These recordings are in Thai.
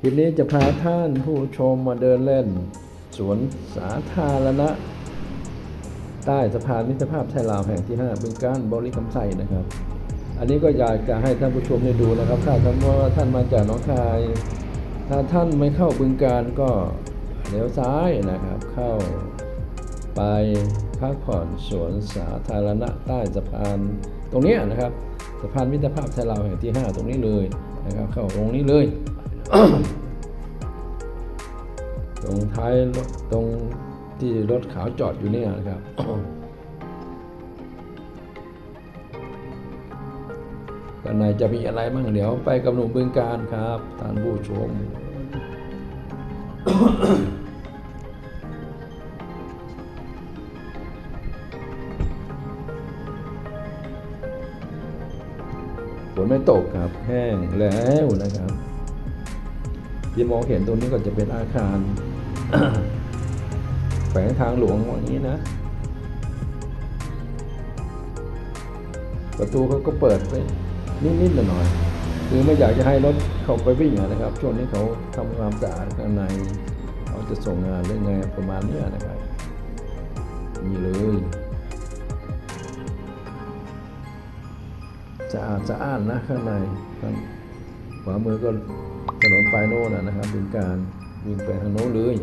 คลิปนี้จะพาท่านผู้ชมมาเดินเล่น สวนสาธารณะ ใต้สะพานมิตรภาพไทยลาวแห่งที่ 5 บึงการบริคำไซนะครับ อันนี้ก็อยากจะให้ท่านผู้ชมได้ดูนะครับ ถ้าท่านว่าท่านมาจากน้องคาย ถ้าท่านไม่เข้าบึงการก็เลี้ยวซ้ายนะครับ เข้าไปพักผ่อนสวนสาธารณะใต้สะพานตรงนี้นะครับสะพานมิตรภาพไทยลาวแห่งที่ 5 ตรงนี้เลยนะครับ เข้าตรงนี้เลย ตรงท้ายรถตรงที่รถขาวจอดอยู่เนี่ยนะครับกันในจะมีอะไรบ้างเดี๋ยวไปกับหนุ่มบึงการครับท่านผู้ชมฝนไม่ตกครับ แห้งแล้วนะครับ ที่มองเห็นตรงนี้ก็จะเป็นอาคารแฝงทางหลวงอย่างนี้นะ ประตูเขาก็เปิดไปนิดๆหน่อยๆคือไม่อยากจะให้รถเขาไปวิ่งนะครับ ช่วงนี้เขาทำความสะอาดข้างในเขาจะส่งงานเรื่องไงประมาณนี้นะครับนี่เลยสะอาดสะอ้านนะข้างในครับขวามือก็ ถนนปลายโน่นนะครับเป็นการวิ่งไปทางโน้นเลย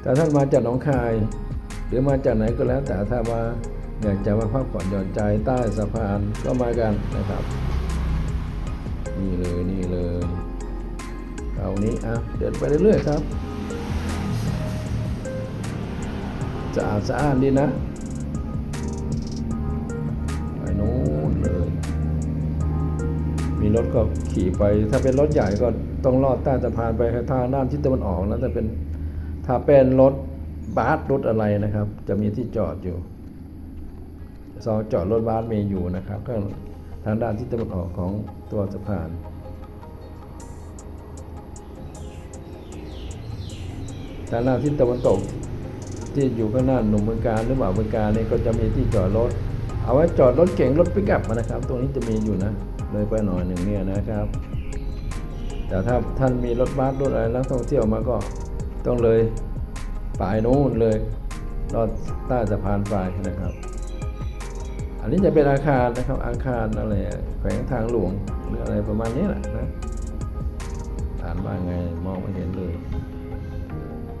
แต่ท่านมาจากหนองคาย หรือมาจากไหนก็แล้ว แต่ถ้ามาอยากจะมาพักผ่อนหย่อนใจใต้สะพานก็มากันนะครับ นี่เลยนี่เลยเอานี้อะเดินไปเรื่อยๆครับสะอาดสะอ้านดีนะ มีรถก็ขี่ไป ถ้าเป็นรถใหญ่ก็ต้องลอดใต้สะพานไปทางด้านทิศตะวันออกนะแต่เป็นถ้าเป็นรถบัสรถอะไรนะครับ จะมีที่จอดอยู่ซองจอดรถบัสมีอยู่นะครับก็ทางด้านทิศตะวันออกของตัวสะพานทางด้านทิศตะวันตกที่อยู่ข้างหน้าหนุ่มเมืองการหรือเปล่าเมืองการนี่ก็จะมีที่จอดรถ เอาไว้จอดรถเก๋งรถปิกอัพนะครับ ตรงนี้จะมีอยู่นะ ลยไปหน่อยหนึ่งเนี่ยนะครับ แต่ถ้าท่านมีรถบัสรถอะไรนักท่องเที่ยวมาก็ต้องเลยปลายนู้นเลยลอดใต้สะพานปลายนะครับ อันนี้จะเป็นอาคารนะครับอาคารอะไรแขวงทางหลวงหรืออะไรประมาณนี้แหละนะอ่านว่าไงมองไม่เห็นเลย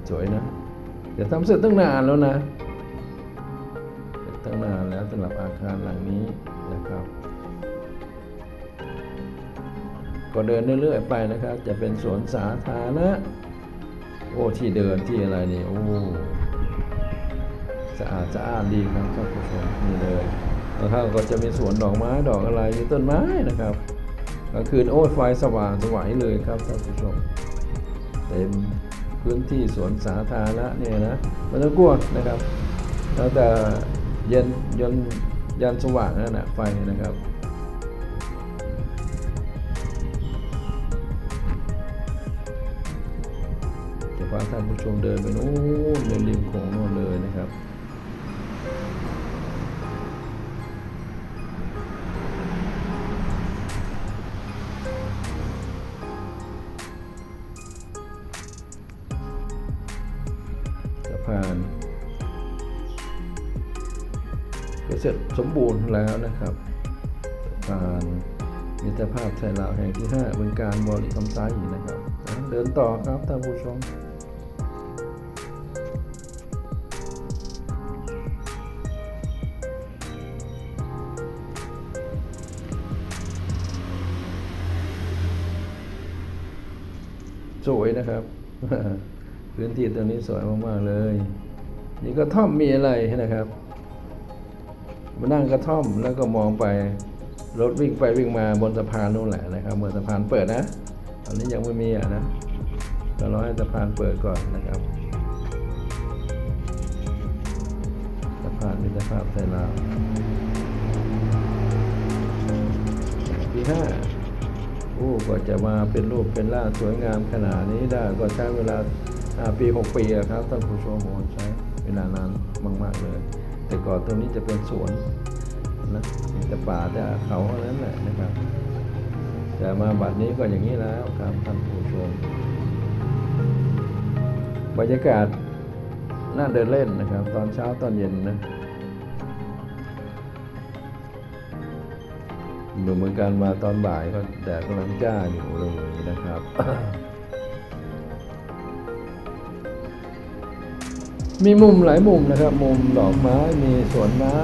สวยนะเดี๋ยวทำเสร็จตั้งนานแล้วนะตั้งนานแล้วสำหรับอาคารหลังนี้นะครับ ก็เดินเรื่อยๆไปนะครับ จะเป็นสวนสาธารณะโอ้ที่เดินที่อะไรนี่โอ้สะอาดสะอาดดีครับท่านผู้ชมนี่เลยแล้วข้างก็จะมีสวนดอกไม้ดอกอะไรมีต้นไม้นะครับกลางคืนโอ้ไฟสว่างสวยเลยครับท่านผู้ชมเต็มพื้นที่สวนสาธารณะเนี่ยนะมันต้องกลัวนะครับแล้วแต่เย็นยนยันสว่างนั่นแหะไฟนะครับาท่านผู้ชมเดินไปนู้นเดินริมโขงโน่นเลยนะครับสะพานก็เสร็จสมบูรณ์แล้วนะครับสะพานมิตรภาพไทยลาวแห่งที่ 5 เป็นการบริคำไซนะครับ เดินต่อครับท่านผู้ชม สวยนะครับ พื้นที่ตรงนี้สวยมากๆเลย นี่กระท่อมมีอะไรนะครับ มานั่งกระท่อมแล้วก็มองไปรถวิ่งไปวิ่งมาบนสะพานนู่นแหละนะครับเมื่อสะพานเปิดนะ ตอนนี้ยังไม่มีอะนะเรารอให้สะพานเปิดก่อนนะครับสะพานมิตรภาพไทยลาวที่ห้า โอ้ก็จะมาเป็นรูปเป็นร่างสวยงามขนาดนี้ได้ก็ใช้เวลาปีหกปีครับท่านผู้ชมโอ้ใช้เวลานานมาก ๆเลย แต่ก่อนตรงนี้จะเป็นสวนนะมีแต่ป่าแต่เขาเท่านั้นแหละนะครับ แต่มาบัดนี้ก็อย่างนี้แล้วครับท่านผู้ชมบรรยากาศน่าเดินเล่นนะครับ ตอนเช้าตอนเย็นนะ ดูเหมือนกันมาตอนบ่ายก็แดดกำลังจ้าอยู่เลยนะครับ มีมุมหลายมุมนะครับ มุมดอกไม้มีสวนไม้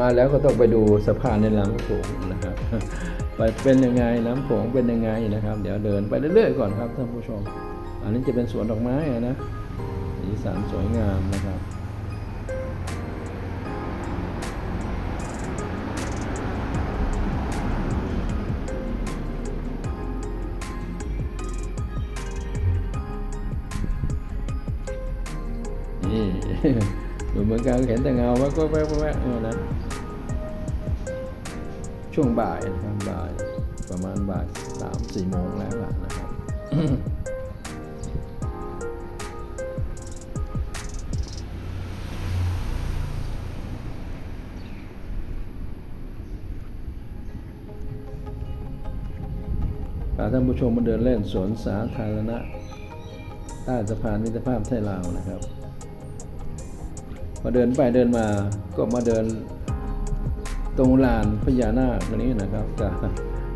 มาแล้วก็ต้องไปดูสะพานในลำโขงนะครับไปเป็นยังไงน้ำโขงเป็นยังไงนะครับ เดี๋ยวเดินไปเรื่อยๆก่อนครับท่านผู้ชม อันนี้จะเป็นสวนดอกไม้อะนะสีสันสวยงามนะครับนี่ดูเหมือนกันเห็นแต่เงาว๊บๆแว๊บๆแว๊บๆเออนะ ช่วงบ่ายนะครับบ่ายประมาณบ่ายสามสี่โมงแล้วล่ะนะครับพาท่านผู้ชมมาเดินเล่นสวนสาธารณะใต้สะพานมิตรภาพไทยลาวนะครับพอเดินไปเดินมาก็มาเดิน ตรงลานพญานาคตรงนี้นะครับจะ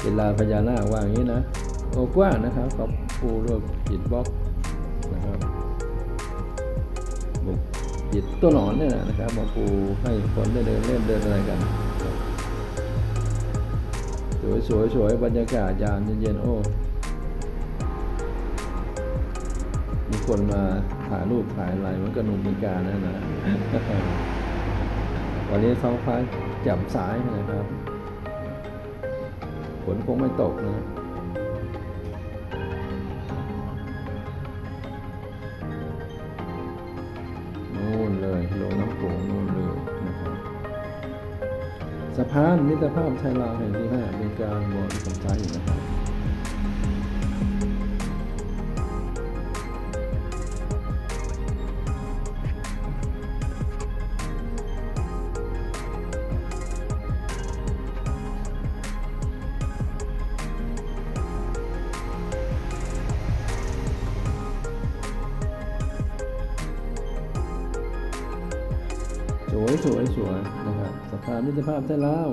เป็นลานพญานาคว่าอย่างนี้นะโอ้กว้างนะครับเขาปูด้วยอิฐบล็อกนะครับบุกอิฐตัวหนอนเนี่ยนะครับมาปูให้คนได้เดินเล่นเดินอะไรกัน สวยสวยสวยบรรยากาศยามเย็นๆโอ้มีคนมาถ่ายรูปถ่ายอะไรเหมันก็หนุ่มเป็นการนั่นนะ วันนี้ท้องฟ้าแจ่มสายนะครับ ฝนคงไม่ตกนะนู่นเลยลงน้ำโขงนู่นเลยนะครับสะพานมิตรภาพไทยลาวแห่งที่ห้าเป็นการบอนคนไทยนะครับ สวยสวยนะครับสะพาพมิตรภาพไทยลาว